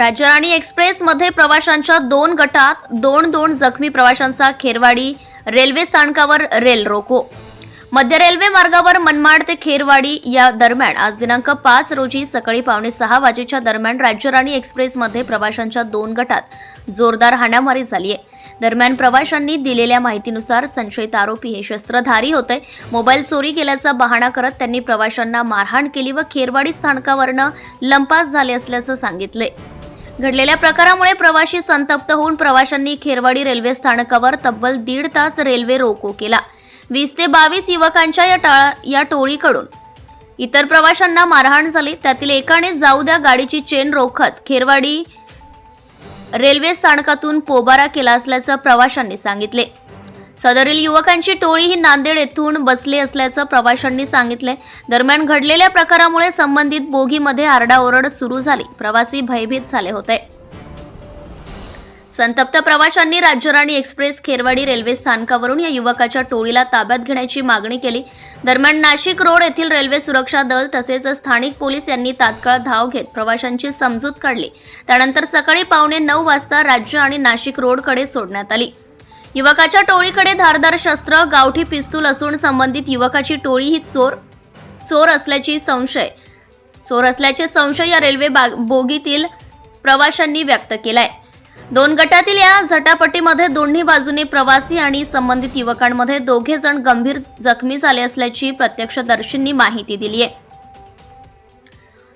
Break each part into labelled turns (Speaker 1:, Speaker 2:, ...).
Speaker 1: राज्यराणी एक्सप्रेसमध्ये प्रवाशांच्या दोन गटात दोन दोन जखमी प्रवाशांचा खेरवाडी रेल्वे स्थानकावर रेल रोको. मध्य रेल्वे मार्गावर मनमाड ते खेरवाडी या दरम्यान आज दिनांक पाच रोजी सकाळी पावणे सहा वाजेच्या दरम्यान राज्यराणी एक्सप्रेसमध्ये प्रवाशांच्या दोन गटात जोरदार हाणामारी झाली आहे दरम्यान प्रवाशांनी दिलेल्या माहितीनुसार संशयित आरोपी हे शस्त्रधारी होते. मोबाईल चोरी केल्याचा बहाणा करत त्यांनी प्रवाशांना मारहाण केली व खेरवाडी स्थानकावरनं लंपास झाले असल्याचं सांगितले घडलेल्या प्रकारामुळे प्रवाशी संतप्त होऊन प्रवाशांनी खेरवाडी रेल्वे स्थानकावर तब्बल दीड तास रेल्वे रोको केला. वीस ते बावीस युवकांच्या या टाळा या टोळीकडून. इतर प्रवाशांना मारहाण झाली. त्यातील एकाने जाऊ द्या गाडीची चेन रोखत खेरवाडी रेल्वे स्थानकातून पोबारा केला असल्याचं प्रवाशांनी सांगितले. सदरील युवकांची टोळी ही नांदेड येथून बसली असल्याचं प्रवाशांनी सांगितले दरम्यान घडलेल्या प्रकारामुळे संबंधित बोगीमध्ये आरडाओरड सुरू झाली. प्रवासी भयभीत झाले होते. संतप्त प्रवाशांनी राज्यराणी एक्सप्रेस खेरवाडी रेल्वे स्थानकावरून या युवकाच्या टोळीला ताब्यात घेण्याची मागणी केली. दरम्यान नाशिक रोड येथील रेल्वे सुरक्षा दल तसेच स्थानिक पोलीस यांनी तात्काळ धाव घेत प्रवाशांची समजूत काढली. त्यानंतर सकाळी पावणे नऊ वाजता राज्य आणि नाशिक रोडकडे सोडण्यात आली. युवकाच्या टोळीकडे धारदार शस्त्र गावठी पिस्तूल असून संबंधित युवकाची टोळी ही चोर चोर असल्याची संशय. चोर असल्याचे संशय या रेल्वे बोगीतील प्रवाशांनी व्यक्त केलाय. दोन गटातील या झटापटीमध्ये दोन्ही बाजूने प्रवासी आणि संबंधित युवकांमध्ये दोघे जण गंभीर जखमी झाले असल्याची प्रत्यक्षदर्शींनी माहिती दिली आहे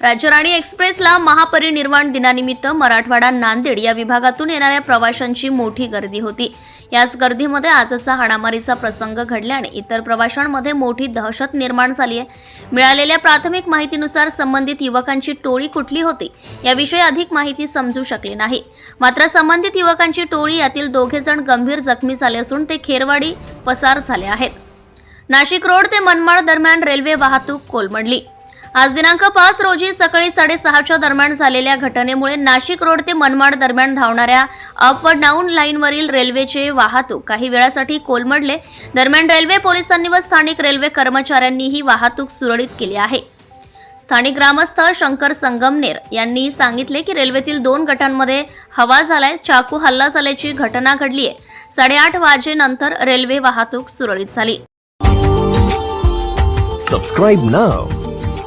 Speaker 1: राज्यराणी एक्सप्रेसला महापरिनिर्वाण दिनानिमित्त मराठवाडा नांदेड या विभागातून येणाऱ्या प्रवाशांची मोठी गर्दी होती. याच गर्दीमध्ये आजचा हाणामारीचा प्रसंग घडल्याने इतर प्रवाशांमध्ये मोठी दहशत निर्माण झाली आहे. मिळालेल्या प्राथमिक माहितीनुसार संबंधित युवकांची टोळी कुठली होती याविषयी अधिक माहिती समजू शकली नाही. मात्र संबंधित युवकांची टोळी यातील दोघे जण गंभीर जखमी झाले असून ते खेरवाडी पसार झाले आहेत. नाशिक रोड ते मनमाड दरम्यान रेल्वे वाहतूक कोलमडली. आज दिनांक पाच रोजी सकाळी साडेसहाच्या दरम्यान झालेल्या घटनेमुळे नाशिक रोड ते मनमाड दरम्यान धावणाऱ्या अप व डाऊन लाईनवरील रेल्वेचे वाहतूक काही वेळासाठी कोलमडले. दरम्यान रेल्वे पोलिसांनी व स्थानिक रेल्वे कर्मचाऱ्यांनी ही वाहतूक सुरळीत केली आहे. स्थानिक ग्रामस्थ शंकर संगमनेर यांनी सांगितले की रेल्वेतील दोन गटांमध्ये हवा झालाय चाकू हल्ला झाल्याची घटना घडली आहे साडेआठ वाजेनंतर रेल्वे वाहतूक सुरळीत झाली.
Speaker 2: Subscribe now